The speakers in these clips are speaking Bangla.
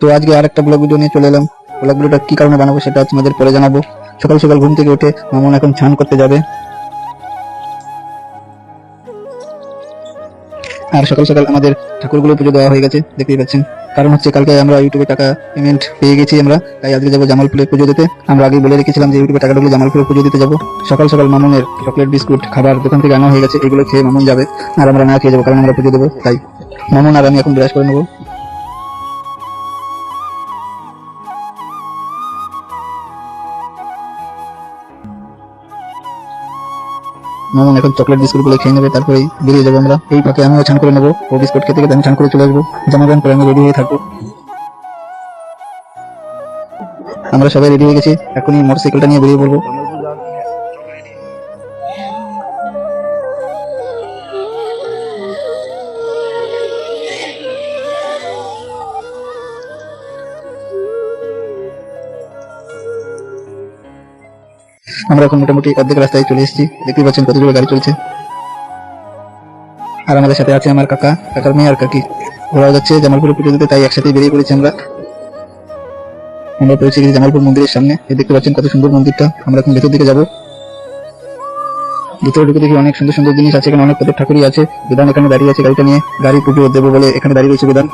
তো আজকে আর একটা ব্লগ ভিডিও নিয়ে চলে এলাম। ব্লগ ভিডিওটা কি কারণে বানাবো সেটা তোমাদের পরে জানাব। সকাল সকাল ঘুম থেকে উঠে মামন এখন স্নান করতে যাবে। আর সকাল সকাল আমাদের ঠাকুরগুলো পুজো দেওয়া হয়ে গেছে, দেখতেই পাচ্ছেন। কারণ হচ্ছে কালকে আমরা ইউটিউবে টাকা পেমেন্ট পেয়ে গেছি আমরা, তাই আজকে যাব জামালপুরে পুজো দিতে। আমরা আগে বলে রেখেছিলাম যে ইউটিউবে টাকা ঢুকলে জামালপুরে পুজো দিতে যাব। সকাল সকাল মামুনের চকলেট বিস্কুট খাবার দোকান থেকে আনা হয়ে গেছে, এগুলো খেয়ে মামুন যাবে। আর আমরা না খেয়ে যাব, কারণ আমরা পুজো দেবো, তাই। মামুন আর আমি এখন ব্রাশ করে নেব। মামুন এখন চকলেট বিস্কুটগুলো খেয়ে নেবে তারপরে বেরিয়ে যাব আমরা। এই পাকে আমিও ছান করে নেব, ও বিস্কুট খেতে খেতে আমি ছান করে চলে আসব। জামা প্যান্ট পরে আমি রেডি হয়ে থাকব। আমরা সবাই রেডি হয়ে গেছি, এখনই মোটরসাইকেলটা নিয়ে বেরিয়ে পড়ব। আমরা এখন মোটামুটি অর্ধেক রাস্তায় চলে এসেছি। দেখতেই পাচ্ছেন কতগুলো গাড়ি চলছে। আর আমাদের সাথে আছে আমার কাকা। কাকার মেয়ে আর কাকি। ওরাও যাচ্ছে জামালপুরে পুজো দিতে, তাই একসাথে বেরিয়ে পড়েছি আমরা। আমরা পৌঁছে গেছি জামালপুর মন্দিরের সামনে। এই দেখতে পাচ্ছেন কত সুন্দর মন্দিরটা। আমরা এখন ভেতর দিকে যাব। ভিতরে ঢুকে দেখি অনেক সুন্দর সুন্দর জিনিস আছে, এখানে অনেক কত ঠাকুরই আছে। বিধান এখানে দাঁড়িয়ে আছে গাড়িটা নিয়ে। গাড়ি পুজো দেবো বলে এখানে দাঁড়িয়ে রয়েছে বিধান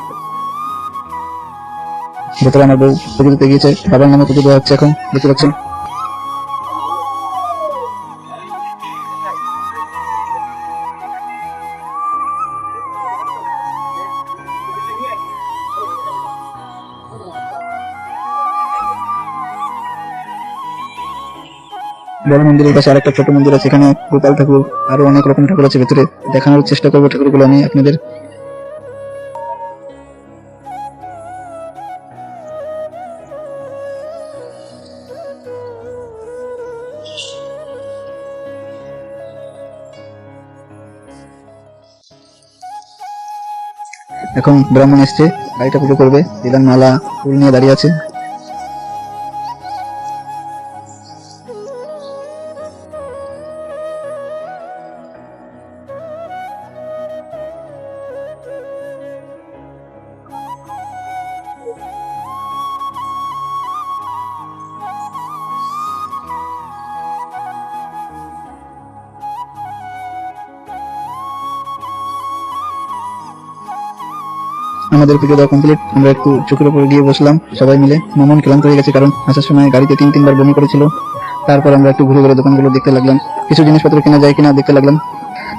ভেতরে আমার বউ পুজো দিতে গিয়েছে। বাবার নামে পুজো দেওয়া হচ্ছে এখন, দেখতে পাচ্ছেন। বড় মন্দিরের পাশে আরেকটা ছোট মন্দির আছে এখানে গোপাল ঠাকুর আরও অনেক রকম ঠাকুর আছে। ভেতরে দেখানোর চেষ্টা করব ঠাকুরগুলো আমি আপনাদের। এখন ব্রাহ্মণ এসছে, গাড়িটা পুজো করবে। দিলাম মালা, ফুল নিয়ে দাঁড়িয়ে আছে। আমাদের পুজো দেওয়া কমপ্লিট আমরা একটু চোখের উপরে গিয়ে বসলাম, সবাই মিলে। মামন ক্লান্ত হয়ে গেছে কারণ আসার সময় গাড়িতে তিন তিনবার বমি করেছিল। তারপর আমরা একটু ঘুরে ঘুরে দোকানগুলো দেখতে লাগলাম। কিছু জিনিসপত্র কেনা যায় কিনা দেখতে লাগলাম।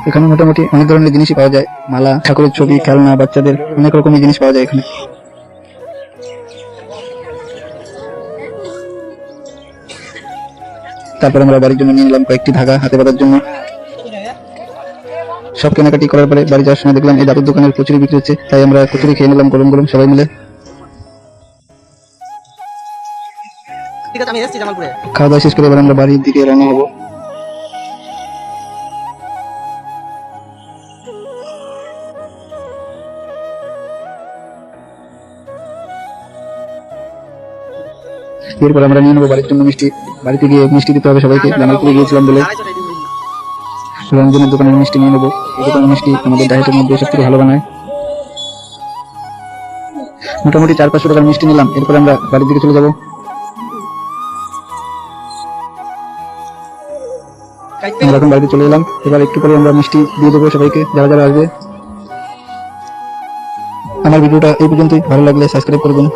এখানে মোটামুটি অনেক ধরনের জিনিসই পাওয়া যায়। মালা, ঠাকুরের ছবি, খেলনা, বাচ্চাদের অনেক রকমের জিনিস পাওয়া যায় এখানে। তারপর আমরা বাড়ির জন্য নিয়ে নিলাম কয়েকটি ধাগা হাতে বাঁধার জন্য। সব কেনাকাটি করার পরে বাড়ি যাওয়ার সময় দেখলাম এই দাদুর দোকানের কচুরি বিক্রি হচ্ছে, তাই আমরা কচুরি খেয়ে নিলাম, গরম গরম সবাই মিলে। খাওয়া দাওয়া শেষ করে এবার আমরা বাড়ির দিকে হব। এরপর আমরা নিয়ে নেব বাড়ির জন্য মিষ্টি। বাড়িতে গিয়ে মিষ্টি দিতে হবে সবাইকে জামালপুরে গিয়েছিলাম বলে। রঞ্জনের দোকানের মিষ্টি নিয়ে নেব। এই দোকানের মিষ্টি আমাদের ডায়েটের মধ্যে সব থেকে ভালো বানায়। মোটামুটি চার পাঁচশো টাকার মিষ্টি নিলাম। এরপর আমরা বাড়ির দিকে চলে যাব। আমরা এখন বাড়িতে চলে এলাম। এবার একটু পরে আমরা মিষ্টি দিয়ে দেবো সবাইকে, যারা যারা আসবে। আমার ভিডিওটা এই পর্যন্তই। ভালো লাগলে সাবস্ক্রাইব করবেন।